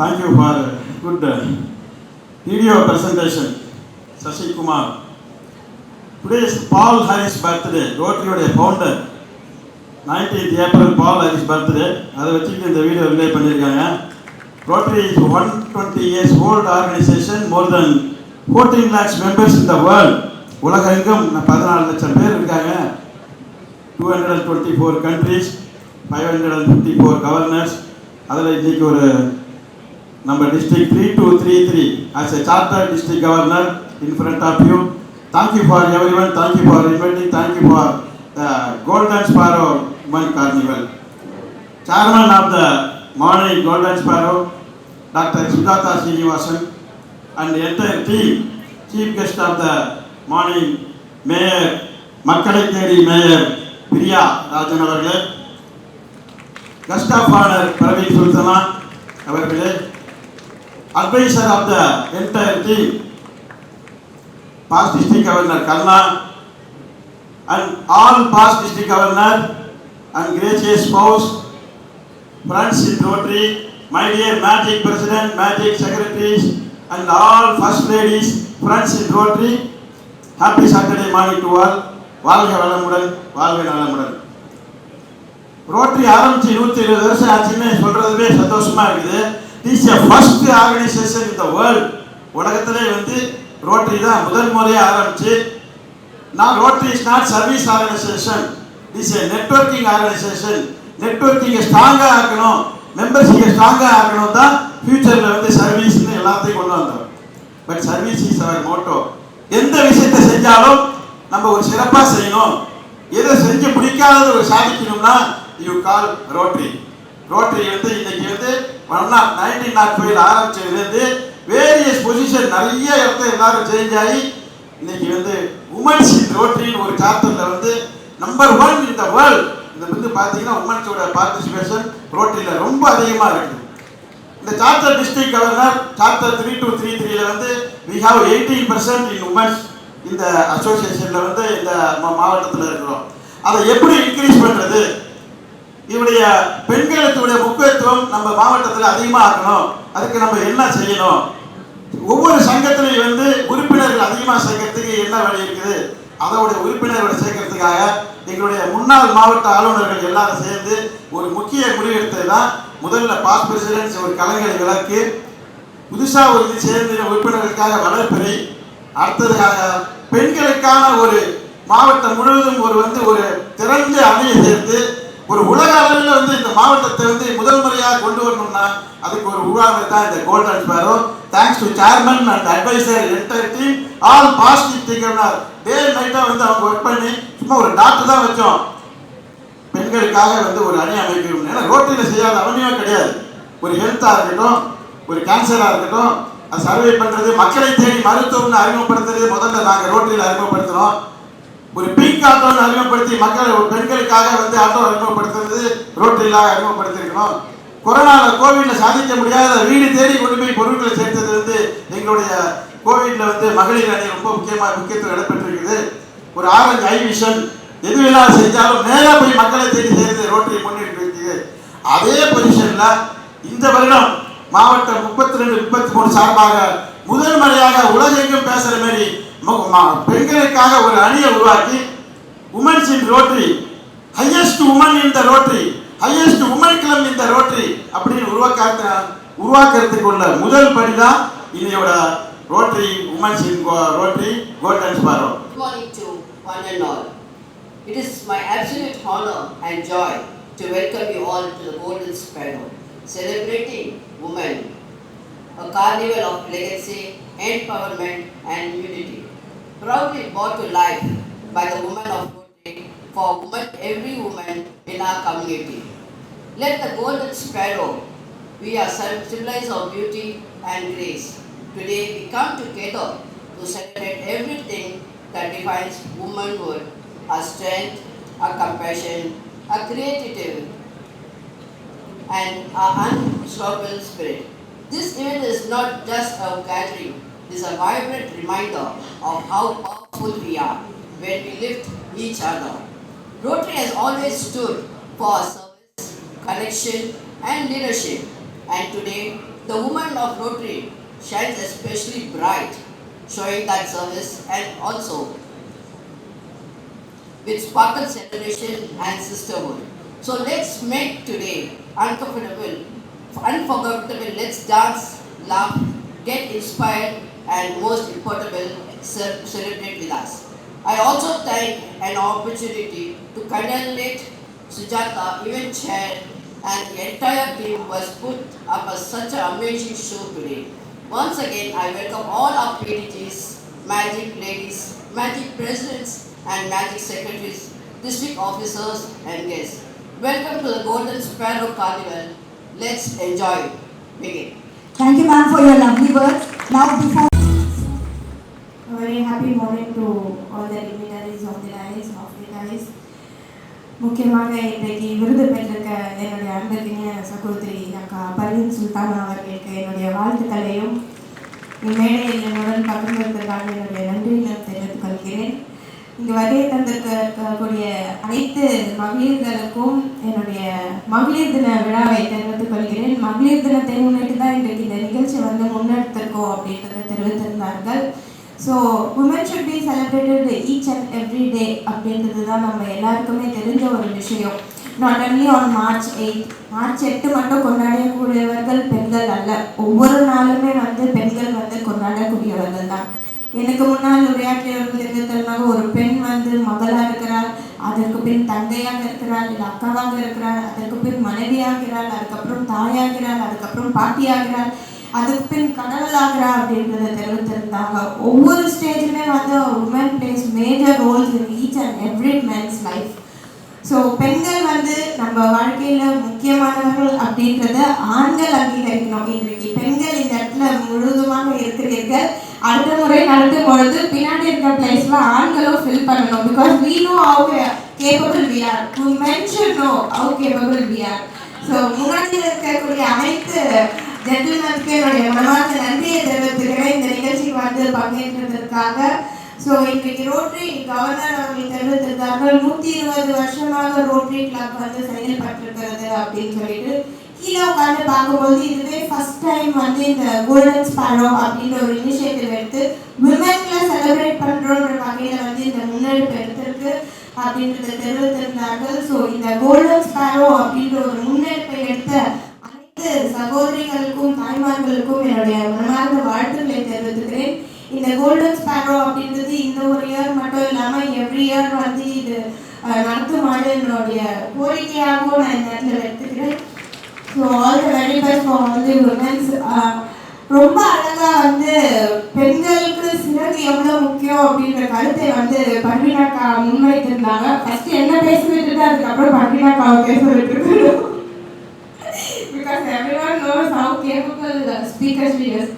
thank for good good video presentation, Sashi Kumar. Today is Paul Harris birthday, Rotary founder. Nineteenth April Paul Harris birthday அதை வச்சுக்கிட்டு இந்த video relay பண்ணியிருக்காங்க Rotary is one twenty years old organization more then fourteen lakhs members in the world உலகெங்கும் பதினாலு லட்சம் பேர் இருக்காங்க two hundred and twenty four countries five hundred and fifty four governors அதில் இன்றைக்கி ஒரு நம்ம district three two three three as a charter district governor in front of you thank you for everyone thank you for inviting thank you for the golden sparrow woman carnival chairman of the morning golden sparrow dr sujata srinivasan and the entire team chief guest of the morning mayor மக்களை தேடி mayor Priya Rajan அவர்களே. Guest of honour Praveen Sultana அவர்களே. Adviser of the entire team past district governor Karna and all past district governor and gracious spouse friends in Rotary, my dear magic president, magic secretaries, and all first ladies, friends in Rotary, happy Saturday morning to all. வாழ்க வளமுடன் வாழ்க நலமுடன். Rotary ஆரம்பிச்சு இருபத்தி இருபது வருஷம் ஆச்சுன்னு சொல்றதுவே சந்தோஷமா இருக்குது. This a first organization in the world உலகத்திலே வந்து ரோட்டரி தான் முதல் முறையாக ஆரம்பிச்சு. நான் Rotary is not service organization is a networking organization நெட்ஒர்க்கிங்கை ஸ்ட்ராங்காக ஆக்கணும் மெம்பர்ஷிப்பை ஸ்ட்ராங்காக ஆக்கணும் தான் ஃபியூச்சரில் வந்து சர்வீஸ்னு எல்லாத்தையும் கொண்டு வந்தோம். But service is our motto எந்த விஷயத்தை செஞ்சாலும் நம்ம ஒரு சிறப்பாக செய்யணும். எதை செஞ்சு பிடிக்காதது ஒரு சாதிக்கணும்னா யூ கால் ரோட்டரி ரோட்டரி வந்து இன்னைக்கு வந்து ஒன் நைன்டீன் நாட் ஃபைவ்ல ஆரம்பிச்சதுலேருந்து வேரியஸ் பொசிஷன் நிறைய இடத்துல எல்லாரும் சேஞ்ச் ஆகி இன்னைக்கு வந்து உமன்ஸ் இன் ரோட்டரின்னு ஒரு சாப்டர்ல வந்து number one in the world இது வந்து பார்த்தீங்கன்னா உமன்ஸோட பார்ட்டிசிபேஷன் ரோட்டரியில் ரொம்ப அதிகமாக இருக்குது இந்த charter district governor charter three two three த்ரீல வந்து we have eighteen percent in womens இந்த அசோசியேஷனில் வந்து இந்த மா- மாவட்டத்தில் இருக்கிறோம். அதை எப்படி இன்க்ரீஸ் பண்ணுறது இவருடைய பெண்களுடைய முக்கியத்துவம் நம்ம மாவட்டத்தில் அதிகமாக ஆக்கணும் அதுக்கு நம்ம என்ன செய்யணும்? ஒவ்வொரு சங்கத்திலையும் வந்து உறுப்பினர்கள் அதிகமாக சேர்க்கறதுக்கு என்ன வழி இருக்குது? அதோடைய உறுப்பினர்களை சேர்க்கறதுக்காக எங்களுடைய முன்னாள் மாவட்ட ஆளுநர்கள் எல்லாரும் சேர்ந்து ஒரு முக்கிய முடிவெடுத்தது தான் முதல்ல பாஸ் பிரசிடென்ட்ஸ் ஒரு கலைஞரை விளக்கு. புதுசாக ஒரு சேர்ந்த உறுப்பினர்களுக்காக வளர்ப்பறை. அடுத்ததுக்காக பெண்களுக்கான ஒரு மாவட்டம் முழுவதும் ஒரு வந்து ஒரு திறந்த அணியை சேர்த்து ஒரு உலக அளவில் வந்து இந்த மாவட்டத்தை வந்து முதல் முறையாக கொண்டு வரணும்னா அதுக்கு ஒரு உருவாமை தான் இந்த golden sparrow thanks to chairman and adviser entire team all positive திங்கர்னார் day நைட்டாக வந்து அவங்க ஒர்க் பண்ணி சும்மா ஒரு டாக்டர் தான் வச்சோம். பெண்களுக்காக வந்து ஒரு அணி அமைக்கணும். ஏன்னா ரோட்டில் செய்யாத அவனியமே கிடையாது. ஒரு ஹெல்த்தாக இருக்கட்டும் ஒரு கேன்சராக இருக்கட்டும் அது சர்வே பண்ணுறது மக்களை தேடி மருத்துவம்னு அறிமுகப்படுத்துறது முதல்ல நாங்கள் ரோட்டில் அறிமுகப்படுத்துகிறோம் ஒரு பிங்க் ஆட்டோன்னு அறிமுகப்படுத்தி மக்களை பெண்களுக்காக வந்து ஆட்டோ அறிமுகப்படுத்துறது ரோட்டில் அறிமுகப்படுத்தியிருக்கணும் கொரோனாவில் கோவிட்ல சாதிக்க முடியாத வீடு தேடி கொண்டு போய் பொருட்களை சேர்த்தது வந்து எங்களுடைய கோவிட்ல வந்து மகளிர் அணி ரொம்ப முக்கியமாக முக்கியத்துவம் இடம்பெற்றிருக்குது. ஒரு ஆரஞ்சு ஐ விஷன் எதுவெல்லாம் செஞ்சாலும் நேராக போய் மக்களை தேடி சேர்ந்து ரோட்டரி முன்னிட்டு இருக்குது அதே பொசிஷன்ல இந்த வருடம் மாவட்டம் முப்பத்தி ரெண்டு முப்பத்தி மூணு சார்பாக முதல் முறையாக உலகெங்கும் பேசுற மாதிரி பெண்களுக்காக ஒரு அணியை உருவாக்கி womens in Rotary highest woman in the Rotary highest woman club in the Rotary அப்படின்னு உருவாக்க உருவாக்குறதுக்கு உள்ள முதல் படி தான் இன்னையோட Rotary womens in Rotary golden sparrow Good morning to one and all. It is my absolute honor and joy to welcome you all to the Golden Sparrow, celebrating women, a carnival of legacy, empowerment, and unity. Proudly brought to life by the women of Rotary for women, every woman in our community. Let the Golden Sparrow we are symbolize of beauty and grace. Today we come together to celebrate everything that defines womanhood, our strength, our compassion, our creativity, and our unstoppable spirit. This event is not just a gathering, is a vibrant reminder of how powerful we are when we lift each other. Rotary has always stood for service, connection, and leadership. And today The woman of Rotary shines especially bright, showing that service and also with sparkle celebration and sisterhood. So let's make today uncomfortable, unforgettable. Let's dance, laugh, get inspired, and most importantly, ce- celebrate with us. I also thank an opportunity to congratulate Sujata, event chair, and the entire team was put up a, such an amazing show today. Once again, I welcome all our PDGs, magic ladies, magic presidents, and magic secretaries, district officers, and guests. Welcome to the Golden Sparrow Carnival. Let's enjoy. Begin. Thank you, ma'am, for your lovely words. Now, before. A very happy morning to all the dignitaries of the dais, of the dais. முக்கியமாக இன்றைக்கு விருது பெற்றிருக்க என்னுடைய அன்பிற்கினிய சகோதரி அக்கா பர்வீன் சுல்தானா அவர்களுக்கு என்னுடைய வாழ்த்துக்களையும். மேடையில் என்னுடன் பகிர்ந்ததற்காக என்னுடைய நன்றியிலும் தெரிவித்துக் கொள்கிறேன். இங்கு வருகை தந்திருக்கக்கூடிய அனைத்து மகளிர்களுக்கும் என்னுடைய மகளிர் தின விழாவை தெரிவித்துக் கொள்கிறேன். மகளிர் தினத்தை முன்னிட்டு தான் இன்றைக்கு இந்த நிகழ்ச்சி வந்து முன்னெடுத்திருக்கோம் அப்படின்றத தெரிவித்திருந்தார்கள். So woman should be celebrated each and every day அப்படின்றது தான் நம்ம எல்லாருக்குமே தெரிஞ்ச ஒரு விஷயம். Not only on March eight March எட்டு மட்டும் கொண்டாடக்கூடியவர்கள் பெண்கள் அல்ல. ஒவ்வொரு நாளுமே வந்து பெண்கள் வந்து கொண்டாடக்கூடியவர்கள் தான். எனக்கு முன்னால் உரையாற்றியவர்கள் இருந்ததற்காக ஒரு பெண் வந்து மகளாக இருக்கிறாள். அதற்கு பின் தங்கையாக இருக்கிறாள் இல்லை அக்காவாக இருக்கிறாள் அதற்கு பின் மனைவியாகிறாள் அதுக்கப்புறம் தாயாகிறாள் அதுக்கப்புறம் பாட்டியாகிறாள். அதுக்கு பின் கடவுளாகிறா அப்படின்றத தெரிவித்திருந்தாங்க. ஒவ்வொரு ஸ்டேஜுமே வந்து woman plays major roles in each and every mens life so பெண்கள் வந்து நம்ம வாழ்க்கையில முக்கியமானவர்கள் அப்படின்றத ஆண்கள் அங்கீகரிக்கணும். இன்றைக்கு பெண்கள் இந்த இடத்துல முழுதுமாக இருக்கிறீர்கள். அடுத்த முறை நடத்தும் பொழுது பின்னாடி இருக்கிற பிளேஸ்ல ஆண்களும் ஃபில் பண்ணணும். Because we know how capable we are women should know how capable we are so முன்னாடி இருக்கக்கூடிய அனைத்து ஜென்டில்மேனுக்கு என்னுடைய மனமார்ந்த நன்றியை தெரிவித்துக்கிறேன். இந்த நிகழ்ச்சிக்கு வந்து பங்கேற்றதற்காக. ஸோ இன்றைக்கு ரோட்டரி கவர்னர் அவர்கள் தெரிவித்திருக்கார்கள் நூற்றி இருபது வருஷமாக ரோட்டரி கிளப் வந்து செயல்பட்டிருக்கிறது அப்படின்னு சொல்லிட்டு. கீழே உட்காந்து பார்க்கும்போது இதுவே ஃபர்ஸ்ட் டைம் வந்து இந்த கோல்டன் ஸ்பாரோ அப்படின்ற ஒரு இனிஷியேட்டிவ் எடுத்து விமென்ல செலிப்ரேட் பண்றோன்ற வகையில வந்து இந்த முன்னெடுப்பு எடுத்திருக்கு அப்படின்றத தெரிவித்திருந்தார்கள். ஸோ இந்த கோல்டன் ஸ்பாரோ அப்படின்ற ஒரு முன்னெடுப்பை எடுத்த அனைத்து சகோதரிகளுக்கும் தாய்மார்களுக்கும் என்னுடைய மனமார்ந்த வாழ்த்துக்களை தெரிவித்துக்கிறேன். இந்த கோல்டன் ஸ்பாரோ அப்படின்றது இந்த ஒரு இயர் மட்டும் இல்லாமல் எவ்ரி இயர் வந்து இது நடத்துமாறு என்னுடைய கோரிக்கையாகவும் நான் இந்த இடத்துல எடுத்துக்கிறேன். So all the very best for all the womens ரொம்ப அழகாக வந்து பெண்களுக்கு சிறகு எவ்வளோ முக்கியம் அப்படின்ற கருத்தை வந்து பர்வீனாக்கா முன்வைத்திருந்தாங்க. ஃபர்ஸ்ட் என்ன பேச விட்டுட்டு அதுக்கப்புறம் பர்வீனாக்காவை பேச விட்டுருக்கணும் because everyone knows how capable speaker speakers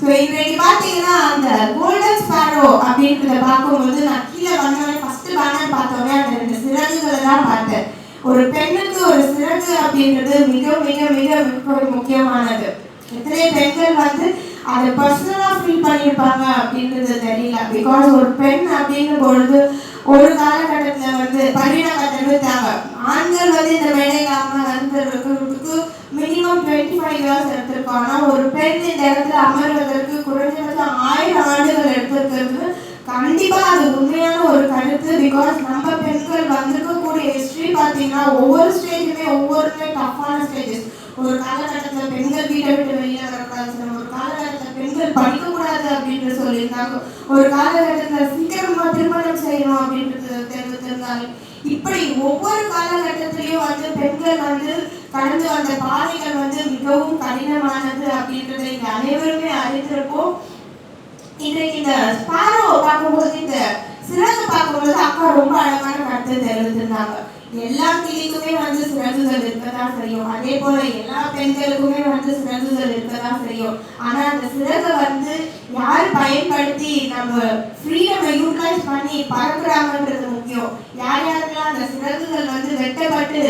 so இன்றைக்கு பார்த்தீங்கன்னா அந்த கோல்டன் ஸ்பாரோ அப்படின்றத பார்க்கும்போது நான் கீழே வந்தோடனே ஃபர்ஸ்ட் பேனர் பார்த்தோன்னே அந்த ரெண்டு சிறகுகளை தான் பார்த்தேன். ஒரு பெண்ணுக்கு ஒரு சிறகு அப்படின்றது மிக மிக மிக மிக முக்கியமானது. எத்தனை பெண்கள் வந்து அதை பர்சனலாக ஃபீல் பண்ணியிருப்பாங்க அப்படின்றது தெரியல. பிகாஸ் ஒரு பெண் அப்படிங்கும் பொழுது ஒரு காலகட்டத்தில் வந்து பரிணாம தேவை. ஆண்கள் வந்து இந்த மேடையிலாம வந்திருக்கிறதுக்கு மினிமம் டுவெண்ட்டி ஃபைவ் இயர்ஸ் எடுத்திருக்கோம் ஆனால் ஒரு பெண் இந்த இடத்துல அமர்வதற்கு குறைஞ்சபட்சம் ஆயிரம் ஆண்டுகள் எடுத்திருக்கிறது கண்டிப்பா அது உண்மையான ஒரு கருத்து பிகாஸ் நம்ம பெண்கள் வந்திருக்கக்கூடிய ஹிஸ்டரி பார்த்தீங்கன்னா ஒவ்வொரு ஸ்டேஜுமே ஒவ்வொருமே டஃப்பான ஸ்டேஜஸ் ஒரு காலகட்டத்தில் பெண்கள் வீட்டை விட்டு வெளியே வரக்கூடாது ஒரு காலகட்டத்தில் பெண்கள் படிக்கக்கூடாது அப்படின்னு சொல்லியிருந்தாங்க. ஒரு காலகட்டத்தில் சீக்கிரமா திருமணம் செய்யணும் அப்படின்றது தெரிவித்திருந்தாங்க இப்படி ஒவ்வொரு காலகட்டத்திலையும் வந்து பெண்கள் வந்து கடந்து வந்த பாதைகள் வந்து மிகவும் கடினமானது அப்படின்றத இங்க அனைவருமே அறிந்திருப்போம். இன்றைக்கு இந்த ஸ்பாரோ பார்க்கும்போது இந்த சிறகு பார்க்கும்போது அக்கா ரொம்ப அழகான கருத்தை தெரிவித்திருந்தாங்க. எல்லா கிளிக்குமே வந்து சிறகுகள் இருக்கதான் செய்யும் அதே போல எல்லா பெண்களுக்குமே வந்து சிறகுகள் இருக்கதான் செய்யும் ஆனா அந்த சிறகை வந்து யார் பயன்படுத்தி நம்ம ஃப்ரீடமை யூட்டிலைஸ் பண்ணி பறக்குறாங்கன்றது முக்கியம். யார் யாருக்கெல்லாம் அந்த சிறகுகள் வந்து வெட்டப்பட்டு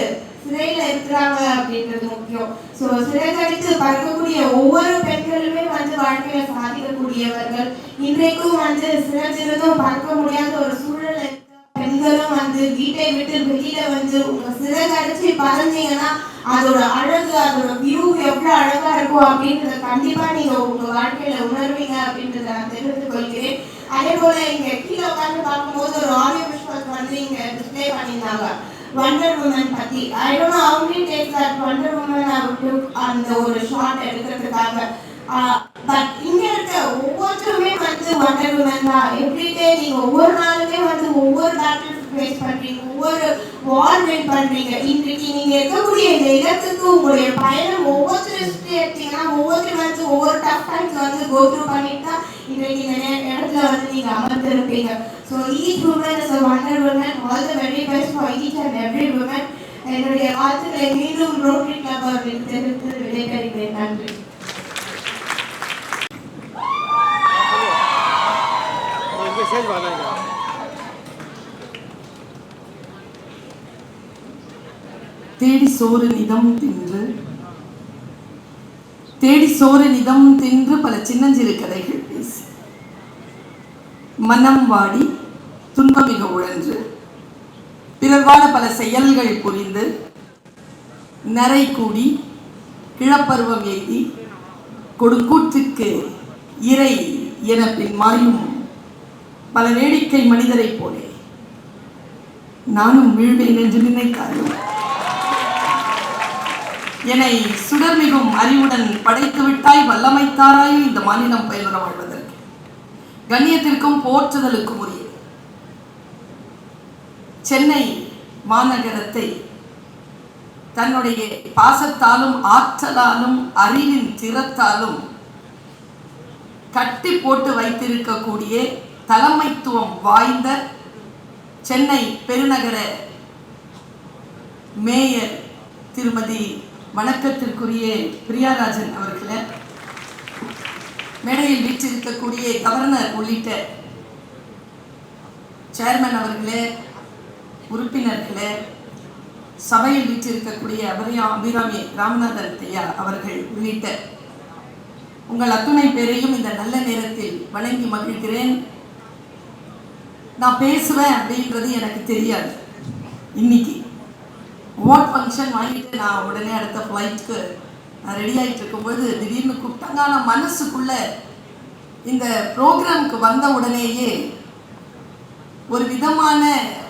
சிறையில இருக்கிறாங்க அப்படின்றது முக்கியம். ஸோ சிறகடித்து பறக்கக்கூடிய ஒவ்வொரு பெண்களுமே வந்து வாழ்க்கையில சாதிக்கக்கூடியவர்கள் இன்றைக்கும் வந்து சிறந்திருந்தும் பார்க்க முடியாத ஒரு சூழல் பெண்களும் வந்து வீட்டை விட்டு வெளியில வந்து உங்க சிறகடிச்சு பறந்தீங்கன்னா அதோட அழகு அதோட வியூ எவ்வளவு அழகா இருக்கும் அப்படின்றத கண்டிப்பா நீங்க உங்க வாழ்க்கையில உணர்வீங்க அப்படின்றத நான் தெரிவித்துக் கொள்கிறேன். அதே போல இங்க கீழே உட்கார்ந்து பார்க்கும்போது ஒரு ஆடியோ விஷுவல்ஸ் வந்து இங்க டிஸ்பிளே பண்ணியிருந்தாங்க. வண்டர் உமன் பத்தி. I don't know that wonder woman அந்த ஒரு ஷாட் எடுக்கிறதுக்காக பட் இங்க இருக்க ஒவ்வொருத்தருமே வந்து வண்டர் உமன் தான் எவ்ரிடே நீங்க ஒவ்வொரு நாளுமே வந்து ஒவ்வொரு பேட்டில் ஃபேஸ் பண்றீங்க ஒவ்வொரு வார் வின் பண்றீங்க. இன்றைக்கு நீங்க இருக்கக்கூடிய இந்த இடத்துக்கு உங்களுடைய பயணம் ஒவ்வொருத்தரும் எடுத்தீங்கன்னா ஒவ்வொருத்தரும் வந்து ஒவ்வொரு டஃப் டைம்ஸ் வந்து கோ த்ரூ பண்ணிட்டு தான் இன்றைக்கு இந்த இடத்துல வந்து நீங்க அமர்ந்திருப்பீங்க. So each woman is a wonder woman all the very best for each and every woman என்னுடைய வாழ்த்துக்களை மீண்டும் ரோட்டரி கிளப் அவர்களுக்கு தெரிவித்து விடைபெறுகிறேன். நன்றி. தேடி சோறு நிதம் தின்று. தேடி சோறு நிதம் தின்று பல சின்னஞ்சிறு கதைகள் பேசி. மனம் வாடி துன்பமிக உழன்று. பிறர்வாட பல செயல்கள் புரிந்து. நரை கூடி கிழப்பருவம் எய்தி கொடுங்கூற்றுக்கு இறை என பின் மாயும் பல வேடிக்கை மனிதரைப் போலே. நானும் வீழ்வேன் என்று நினைத்தாலும் என்னை சுடர்மிகும் அறிவுடன் படைத்து விட்டாய் வல்லமைத்தாராய் இந்த மாநிலம் பயிலுற வாழ்வதற்கு. கண்ணியத்திற்கும் போற்றுதலுக்கும் உரிய. சென்னை மாநகரத்தை தன்னுடைய பாசத்தாலும் ஆற்றலாலும் அறிவின் திறத்தாலும் கட்டி போட்டு வைத்திருக்கக்கூடிய தலைமைத்துவம் வாய்ந்த சென்னை பெருநகர மேயர் திருமதி வணக்கத்திற்குரிய பிரியாராஜன் அவர்களை மேடையில் வீற்றிருக்கக்கூடிய கவர்னர் உள்ளிட்ட சேர்மன் அவர்களே உறுப்பினர்களே சபையில் வீற்றிருக்கக்கூடிய அபரியா அபிராமி ராமநாதன் ஐயா அவர்கள் உள்ளிட்ட உங்கள் அத்துணை பேரையும் இந்த நல்ல நேரத்தில் வணங்கி மகிழ்கிறேன். நான் பேசுவேன் அப்படின்றது எனக்கு தெரியாது. இன்னைக்கு அவார்ட் ஃபங்க்ஷன் வாங்கிட்டு நான் உடனே அடுத்த ஃப்ளைட்டுக்கு நான் ரெடி ஆகிட்டு இருக்கும்போது திடீர்னு கூப்பிட்டாங்க ஆனால் மனசுக்குள்ள இந்த ப்ரோக்ராம்க்கு வந்த உடனேயே ஒரு விதமான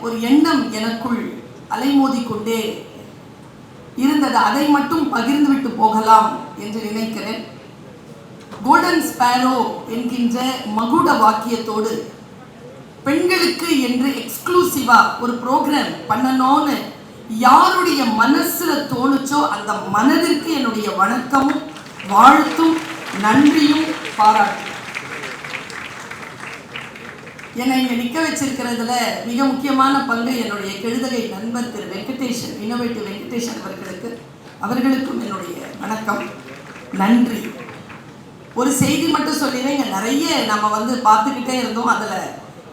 ஒரு எண்ணம் எனக்குள் அலைமோதி கொண்டே இருந்தது. அதை மட்டும் பகிர்ந்து விட்டு போகலாம் என்று நினைக்கிறேன். கோல்டன் ஸ்பேரோ என்கின்ற மகுட வாக்கியத்தோடு பெண்களுக்கு என்று எக்ஸ்க்ளூசிவா ஒரு ப்ரோக்ராம் பண்ணணும்னு யாருடைய மனசுல தோணுச்சோ அந்த மனதிற்கு என்னுடைய வணக்கமும் வாழ்த்தும் நன்றியும் பாராட்டும். என்னை இங்க நிக்க வச்சிருக்கிறதுல மிக முக்கியமான பங்கு என்னுடைய கெழுதகை நண்பர் திரு வெங்கடேஷன் இன்னோவேட்டிவ் வெங்கடேஷன் அவர்களுக்கு அவர்களுக்கும் என்னுடைய வணக்கம் நன்றி. ஒரு செய்தி மட்டும் சொல்லிடுறேன். இங்க நிறைய நம்ம வந்து பார்த்துக்கிட்டே இருந்தோம். அதுல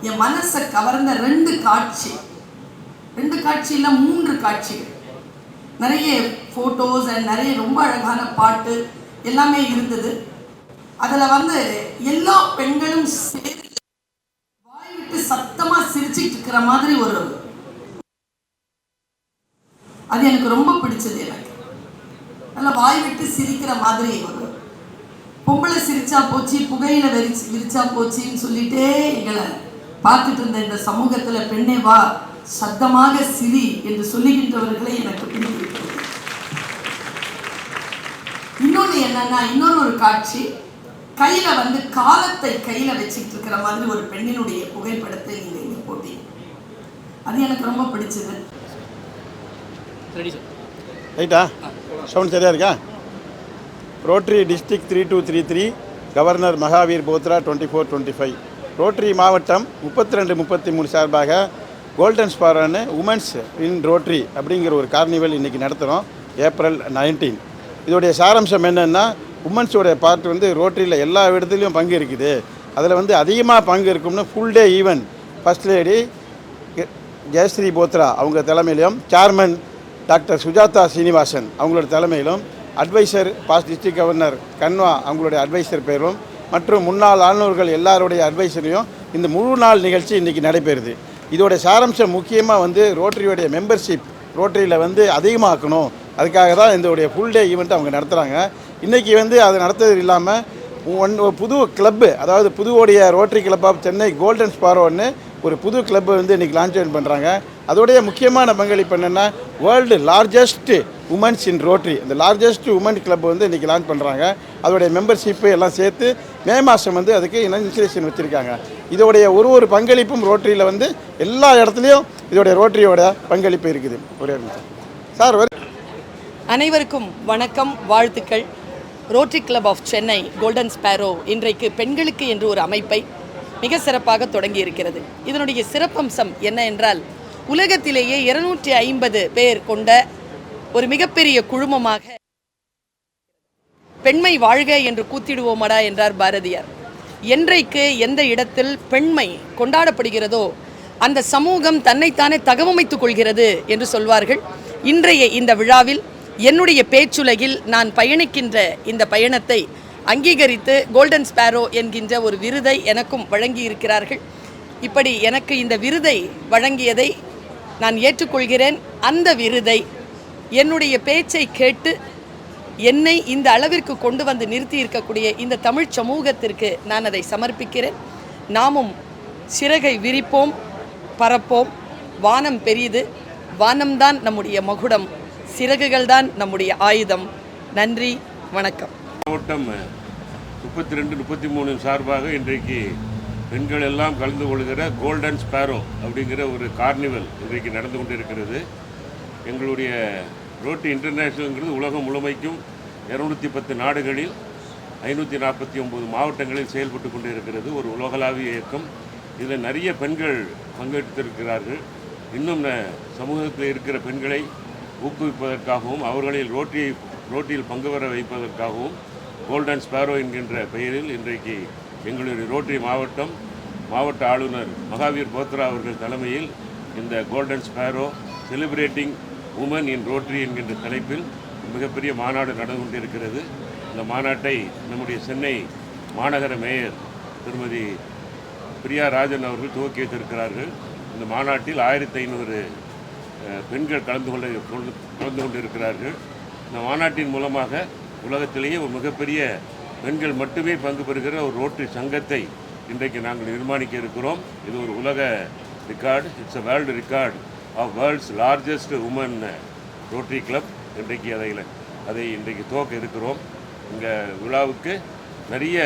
என் மனசை கவர்ந்த ரெண்டு காட்சி. ரெண்டு காட்சியில் மூன்று காட்சிகள். நிறைய ஃபோட்டோஸ் அண்ட் நிறைய ரொம்ப அழகான பாட்டு எல்லாமே இருந்தது. அதில் வந்து எல்லா பெண்களும் சேர்ந்து வாய் விட்டு சத்தமாக சிரிச்சிட்டு இருக்கிற மாதிரி ஒரு அது எனக்கு ரொம்ப பிடிச்சது எனக்கு. நல்லா வாய் விட்டு சிரிக்கிற மாதிரி ஒரு பொம்பளை சிரிச்சா போச்சு புகையில வெறிச்சு விரிச்சா போச்சுன்னு சொல்லிட்டே எங்களை பார்த்துட்டு இருந்த இந்த சமூகத்துல பெண்ணே வா சத்தமாக சிரி என்று சொல்லுகின்றவர்களை எனக்கு பிடித்திருக்கிறது. இன்னொன்று என்னன்னா இன்னொரு ஒரு காட்சி கையில வந்து காலத்தை கையில வச்சுட்டு இருக்கிற மாதிரி ஒரு பெண்ணினுடைய புகைப்படத்தை நீங்க இங்க போட்டீங்க. அது எனக்கு ரொம்ப பிடிச்சது. ரைட்டா சவுண்ட் சரியா இருக்கா? Rotary district three two three three governor Mahavir Bothra twenty four twenty five rotary மாவட்டம் முப்பத்தி ரெண்டு முப்பத்தி மூணு சார்பாக கோல்டன் ஸ்பாரன்னு உமன்ஸ் இன் ரோட்டரி அப்படிங்கிற ஒரு கார்னிவல் இன்றைக்கி நடத்துகிறோம் ஏப்ரல் நைன்டீன் இதோடைய சாராம்சம் என்னென்னா உமன்ஸோடைய பார்ட் வந்து ரோட்டரியில் எல்லா இடத்துலையும் பங்கு இருக்குது. அதில் வந்து அதிகமாக பங்கு இருக்கும்னு full day event first lady K- Jayashree Bothra அவங்க தலைமையிலும் சேர்மன் டாக்டர் சுஜாதா சீனிவாசன் அவங்களோட தலைமையிலும் அட்வைசர் பாஸ் டிஸ்ட்ரிக்ட் கவர்னர் கன்வா அவங்களுடைய அட்வைசர் பேரும் மற்றும் முன்னாள் ஆளுநர்கள் எல்லாருடைய அட்வைஸ்லையும் இந்த முழு நாள் நிகழ்ச்சி இன்றைக்கி நடைபெறுது. இதோட சாராம்சம் முக்கியமாக வந்து ரோட்டரியோடைய மெம்பர்ஷிப் ரோட்டரியில் வந்து அதிகமாக்கணும். அதுக்காக தான் இதோடைய ஃபுல் டே ஈவெண்ட் அவங்க நடத்துகிறாங்க இன்றைக்கி வந்து அது நடத்துறது இல்லாமல் ஒன் புது கிளப்பு அதாவது புதுவோடைய rotary club of Chennai golden ஸ்பாரோன்னு ஒரு புது கிளப்பு வந்து இன்றைக்கி லான்ச் பண்ணுறாங்க அதோடைய முக்கியமான பங்களிப்பு என்னென்னா world largest women's in rotary இந்த லார்ஜஸ்ட் உமன் கிளப் வந்து இன்றைக்கி லான்ச் பண்ணுறாங்க அதோடைய மெம்பர்ஷிப்பு எல்லாம் சேர்த்து மே மாதம் வந்து அதுக்கு இன்ஸ்டிலேஷன் வச்சுருக்காங்க. இதோடைய ஒரு ஒரு பங்களிப்பும் ரோட்டரியில் வந்து எல்லா இடத்துலையும் இதோடைய ரோட்டரியோட பங்களிப்பு இருக்குது. ஒரே சார் ஒரு அனைவருக்கும் வணக்கம் வாழ்த்துக்கள். Rotary club of Chennai golden sparrow இன்றைக்கு பெண்களுக்கு என்று ஒரு அமைப்பை மிக சிறப்பாக தொடங்கி இருக்கிறது. இதனுடைய சிறப்பம்சம் என்ன என்றால் உலகத்திலேயே இருநூற்றி ஐம்பது பேர் கொண்ட ஒரு மிகப்பெரிய குழுமமாக பெண்மை வாழ்க என்று கூத்திடுவோமடா என்றார் பாரதியார். என்றைக்கு எந்த இடத்தில் பெண்மை கொண்டாடப்படுகிறதோ அந்த சமூகம் தன்னைத்தானே தகவமைத்துக் கொள்கிறது என்று சொல்வார்கள். இன்றைய இந்த விழாவில் என்னுடைய பேச்சுலகில் நான் பயணிக்கின்ற இந்த பயணத்தை அங்கீகரித்து கோல்டன் ஸ்பேரோ என்கின்ற ஒரு விருதை எனக்கும் வழங்கி இருக்கிறார்கள் இப்படி எனக்கு இந்த விருதை வழங்கியதை நான் ஏற்றுக்கொள்கிறேன். அந்த விருதை என்னுடைய பேச்சை கேட்டு என்னை இந்த அளவிற்கு கொண்டு வந்து நிறுத்தி இருக்கக்கூடிய இந்த தமிழ் சமூகத்திற்கு நான் அதை சமர்ப்பிக்கிறேன். நாமும் சிறகை விரிப்போம் பறப்போம் வானம் பெரியது. வானம்தான் நம்முடைய மகுடம். சிறகுகள் தான் நம்முடைய ஆயுதம். நன்றி வணக்கம். மாவட்டம் முப்பத்தி ரெண்டு முப்பத்தி மூணு சார்பாக இன்றைக்கு பெண்கள் எல்லாம் கலந்து கொள்கிற கோல்டன் ஸ்பேரோ அப்படிங்கிற ஒரு கார்னிவல் இன்றைக்கு நடந்து கொண்டிருக்கிறது. எங்களுடைய ரோட்டி இன்டர்நேஷ்னல்ங்கிறது உலகம் முழுமைக்கும் இரநூத்தி பத்து நாடுகளில் ஐநூற்றி நாற்பத்தி ஒம்பது மாவட்டங்களில் செயல்பட்டு கொண்டு இருக்கிறது ஒரு உலகளாவிய இயக்கம். இதில் நிறைய பெண்கள் பங்கெடுத்திருக்கிறார்கள். இன்னும் சமூகத்தில் இருக்கிற பெண்களை ஊக்குவிப்பதற்காகவும் அவர்களில் ரோட்டியை ரோட்டியில் பங்கு பெற வைப்பதற்காகவும் கோல்டன் ஸ்பேரோ என்கின்ற பெயரில் இன்றைக்கு எங்களுடைய ரோட்டரி மாவட்டம் மாவட்ட ஆளுநர் மகாவீர் போத்ரா அவர்கள் தலைமையில் இந்த golden sparrow celebrating woman in rotary என்கின்ற தலைப்பில் மிகப்பெரிய மாநாடு நடந்து கொண்டிருக்கிறது. இந்த மாநாட்டை நம்முடைய சென்னை மாநகர மேயர் திருமதி பிரியா ராஜன் அவர்கள் துவக்கி வைத்திருக்கிறார்கள் இந்த மாநாட்டில் ஆயிரத்தி ஐநூறு பெண்கள் கலந்து கொள்ள கொண்டு- கலந்து கொண்டிருக்கிறார்கள். இந்த மாநாட்டின் மூலமாக உலகத்திலேயே ஒரு மிகப்பெரிய பெண்கள் மட்டுமே பங்கு பெறுகிற ஒரு ரோட்டரி சங்கத்தை இன்றைக்கு நாங்கள் நிர்மாணிக்க இருக்கிறோம். இது ஒரு உலக record it's a world record of world's largest woman rotary club இன்றைக்கு அதையில் அதை இன்றைக்கு துவக்க இருக்கிறோம். இந்த விழாவுக்கு நிறைய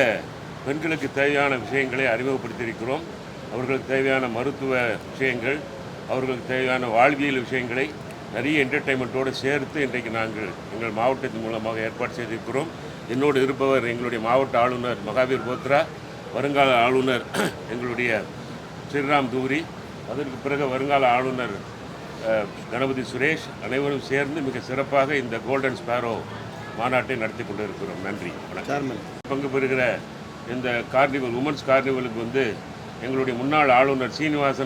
பெண்களுக்கு தேவையான விஷயங்களை அறிமுகப்படுத்தியிருக்கிறோம். அவர்களுக்கு தேவையான மருத்துவ விஷயங்கள் அவர்களுக்கு தேவையான வாழ்வியல் விஷயங்களை நிறைய என்டர்டைன்மெண்ட்டோடு சேர்த்து இன்றைக்கு நாங்கள் எங்கள் மாவட்டத்தின் மூலமாக ஏற்பாடு செய்திருக்கிறோம். என்னோடு இருப்பவர் எங்களுடைய மாவட்ட ஆளுநர் மகாவீர் போத்ரா வருங்கால ஆளுநர் எங்களுடைய ஸ்ரீராம் தூரி அதற்கு பிறகு வருங்கால ஆளுநர் கணபதி சுரேஷ் அனைவரும் சேர்ந்து மிக சிறப்பாக இந்த கோல்டன் ஸ்பேரோ மாநாட்டை நடத்தி கொண்டிருக்கிறோம். நன்றி. வணக்கம். பங்கு பெறுகிற இந்த கார்னிவல் உமன்ஸ் கார்னிவலுக்கு வந்து எங்களுடைய முன்னாள் ஆளுநர் சீனிவாசன்